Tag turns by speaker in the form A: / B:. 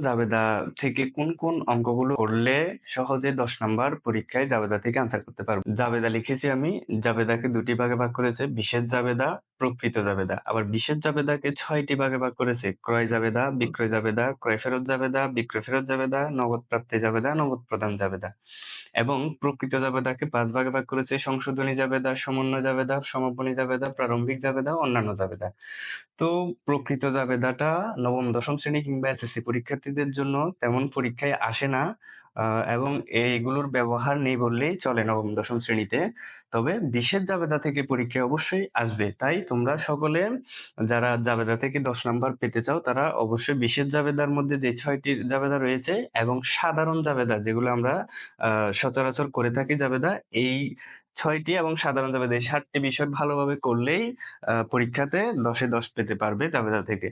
A: জাবেদা থেকে কোন কোন অঙ্কগুলো করলে সহজে দশ নাম্বার পরীক্ষায় জাবেদা থেকে আনসার করতে পারব। জাবেদা লিখেছি আমি জাবেদাকে দুটি ভাগে ভাগ করেছে, বিশেষ জাবেদা প্রকৃত জাবেদা। আবার বিশেষ জাবেদাকে ছয়টি ভাগে ভাগ করেছে। ক্রয় জাবেদা, বিক্রয় জাবেদা, ক্রয় ফেরত জাবেদা, বিক্রয় ফেরত জাবেদা, নগদ প্রাপ্তি জাবেদা, নগদ প্রদান জাবেদা। এবং প্রকৃত জাবেদাকে পাঁচ ভাগে ভাগ করেছে সংশোধনী জাবেদা, সমন্বয় জাবেদা, সমাপনী জাবেদা, প্রারম্ভিক জাবেদা, অন্যান্য জাবেদা। তো প্রকৃত জাবেদাটা নবম, দশম শ্রেণি কিংবা এসএসসি পরীক্ষার্থীদের জন্য তেমন পরীক্ষায় আসে না। এবং এইগুলোর ব্যবহার নেই বললেই চলে নবম, দশম শ্রেণীতে। তবে বিশেষ জাবেদা থেকে পরীক্ষা অবশ্যই আসবে। তাই তোমরা সকলে যারা জাবেদা থেকে দশ নাম্বার পেতে চাও, তারা অবশ্যই বিশেষ জাবেদার মধ্যে যে ছয়টি জাবেদা রয়েছে এবং সাধারণ জাবেদা যেগুলো আমরা সচরাচর করে থাকি জাবেদা, এই ছয়টি এবং সাধারণ জাবেদা, এই সাতটি বিষয় ভালোভাবে করলেই পরীক্ষাতে দশে দশ পেতে পারবে জাবেদা থেকে।